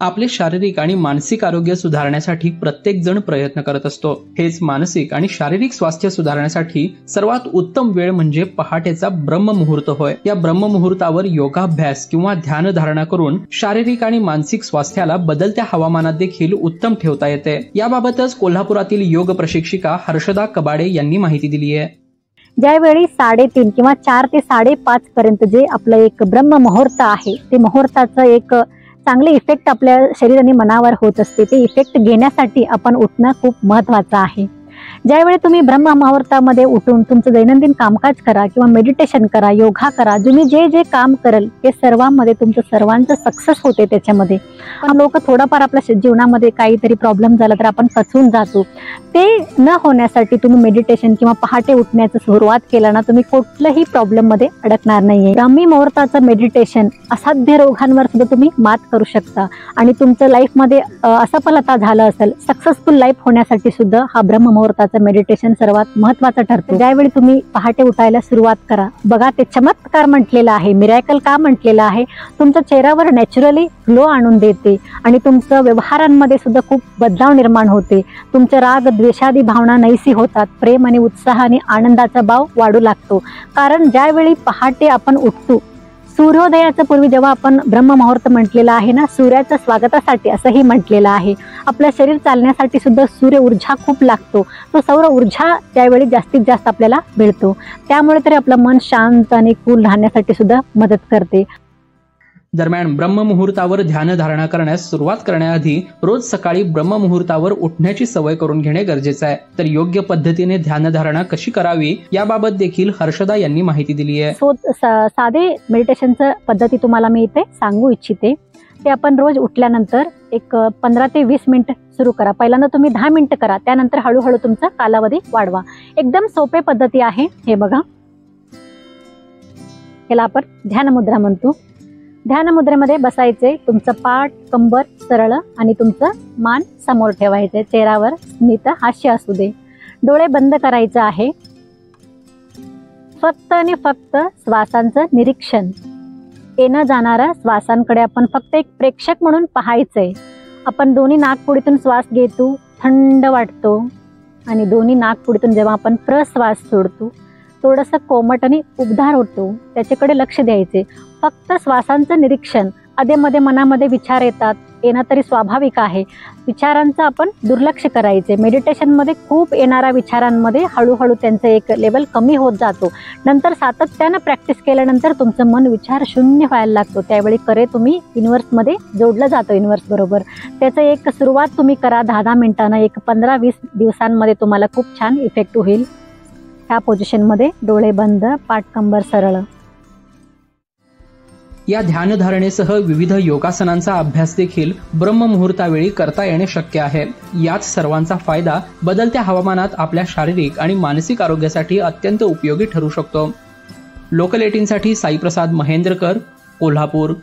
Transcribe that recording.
आपले शारीरिक आणि मानसिक आरोग्य सुधारण्यासाठी प्रत्येक जण प्रयत्न करत असतो. हेच मानसिक आणि शारीरिक स्वास्थ्य सुधारण्यासाठी सर्वात उत्तम वेळ म्हणजे पहाटेचा ब्रह्ममुहूर्त होय. या ब्रह्ममुहूर्तावर योगाभ्यास किंवा ध्यान धारणा करून शारीरिक आणि मानसिक स्वास्थ्याला बदलत्या हवामानात देखील उत्तम ठेवता येते. याबाबतच कोल्हापुरातील योग प्रशिक्षिका हर्षदा कबाडे यांनी माहिती दिली आहे. ज्यावेळी साडेतीन किंवा चार ते साडेपाच पर्यंत जे आपलं एक ब्रह्म मुहूर्त आहे ते मुहूर्ताचं एक चांगले इफेक्ट आपल्या शरीर आणि मनावर होत असते. ते इफेक्ट घेण्यासाठी आपण उठणं खूप महत्वाचं आहे. ज्यावेळी तुम्ही ब्रह्म मुहूर्तामध्ये उठून तुमचं दैनंदिन कामकाज करा किंवा मेडिटेशन करा योगा करा तुम्ही जे जे काम कराल ते सर्वांमध्ये तुमचं सर्वांचं सक्सेस होते त्याच्यामध्ये. लोक थोडंफार आपल्या जीवनामध्ये काहीतरी प्रॉब्लेम झाला तर आपण फसवून जातो. ते न होण्यासाठी तुम्ही मेडिटेशन किंवा पहाटे उठण्याचं सुरुवात केला ना तुम्ही कुठल्याही प्रॉब्लेममध्ये अडकणार नाहीये. ब्राह्मी मुहूर्ताचं मेडिटेशन असाध्य रोगांवर सुद्धा तुम्ही मात करू शकता. आणि तुमचं लाईफमध्ये असफलता झालं असेल सक्सेसफुल लाईफ होण्यासाठी सुद्धा हा ब्रह्म मुहूर्ताचं मेडिटेशन सर्वात महत्वाचं ठरतं. ज्यावेळी तुम्ही पहाटे उठायला सुरुवात करा बघा ते चमत्कार म्हटलेलं आहे मिरॅकल का म्हटलेलं आहे? तुमच्या चेहऱ्यावर नॅचरली ग्लो आणून देते आणि तुमचं व्यवहारांमध्ये सुद्धा खूप बदलाव निर्माण होते. तुमचं राग द्वेषादी भावना नैसी होतात प्रेम आणि उत्साह आणि आनंदाचा भाव वाढू लागतो. कारण ज्यावेळी पहाटे आपण उठतो सूर्योदयाचं पूर्वी जेव्हा आपण ब्रह्म मुहूर्त आहे ना सूर्याच्या स्वागतासाठी असंही म्हटलेलं आहे. आपलं शरीर चालण्यासाठी सुद्धा सूर्य ऊर्जा खूप लागतो. तो सौर ऊर्जा त्यावेळी जास्तीत जास्त आपल्याला मिळतो. त्यामुळे तरी आपलं मन शांत आणि कूल राहण्यासाठी सुद्धा मदत करते. दरम्यान ब्रह्ममुहूर्तावर ध्यानधारणा करण्यास सुरुवात करण्याआधी रोज सकाळी ब्रह्ममुहूर्तावर उठण्याची सवय करून घेणे गरजेचे आहे. तर योग्य पद्धतीने ध्यानधारणा कशी करावी याबाबत देखील हर्षदा यांनी माहिती दिली आहे. सो साधे मेडिटेशनचं पद्धती तुम्हाला मी इथे सांगू इच्छिते. ते आपण रोज उठल्यानंतर एक पंधरा ते वीस मिनिट सुरू करा. पहिल्यांदा तुम्ही दहा मिनिटं करा. त्यानंतर हळूहळू तुमचा कालावधी वाढवा. एकदम सोपे पद्धती आहे हे बघा. याला आपण ध्यान मुद्रा म्हणतो. ध्यानमुद्रेमध्ये बसायचे तुमचं पाठ कंबर सरळ आणि तुमचं मान समोर ठेवायचे. चेहऱ्यावर स्मित हास्य असू दे. डोळे बंद करायचं आहे. फक्त आणि फक्त श्वासांचं निरीक्षण. येणं जाणाऱ्या श्वासांकडे आपण फक्त एक प्रेक्षक म्हणून पाहायचंय आपण दोन्ही नागपुडीतून श्वास घेतो थंड वाटतो. आणि दोन्ही नागपुडीतून जेव्हा आपण प्रश्वास सोडतो थोडंसं कोमट आणि उबदार होतो. त्याच्याकडे लक्ष द्यायचे. फक्त श्वासांचं निरीक्षण. अधेमध्ये मनामध्ये विचार येतात. येणं तरी स्वाभाविक आहे. विचारांचं आपण दुर्लक्ष करायचे. मेडिटेशनमध्ये खूप येणाऱ्या विचारांमध्ये हळूहळू त्यांचं एक लेवल कमी होत जातो. नंतर सातत्यानं प्रॅक्टिस केल्यानंतर तुमचं मन विचार शून्य व्हायला लागतो. त्यावेळी करे तुम्ही युनिवर्समध्ये जोडलं जातो युनिवर्सबरोबर त्याचं एक सुरुवात तुम्ही करा. दहा दहा मिनिटानं एक पंधरा वीस दिवसांमध्ये तुम्हाला खूप छान इफेक्ट होईल. ह्या पोझिशनमध्ये डोळे बंद पाठकंबर सरळ. या ध्यानधारणेसह विविध योगासनांचा अभ्यास देखील ब्रह्ममुहूर्तावेळी करता येणे शक्य आहे. याच सर्वांचा फायदा बदलत्या हवामानात आपल्या शारीरिक आणि मानसिक आरोग्यासाठी अत्यंत उपयोगी ठरू शकतो. लोकलेटींसाठी साईप्रसाद महेंद्रकर कोल्हापूर.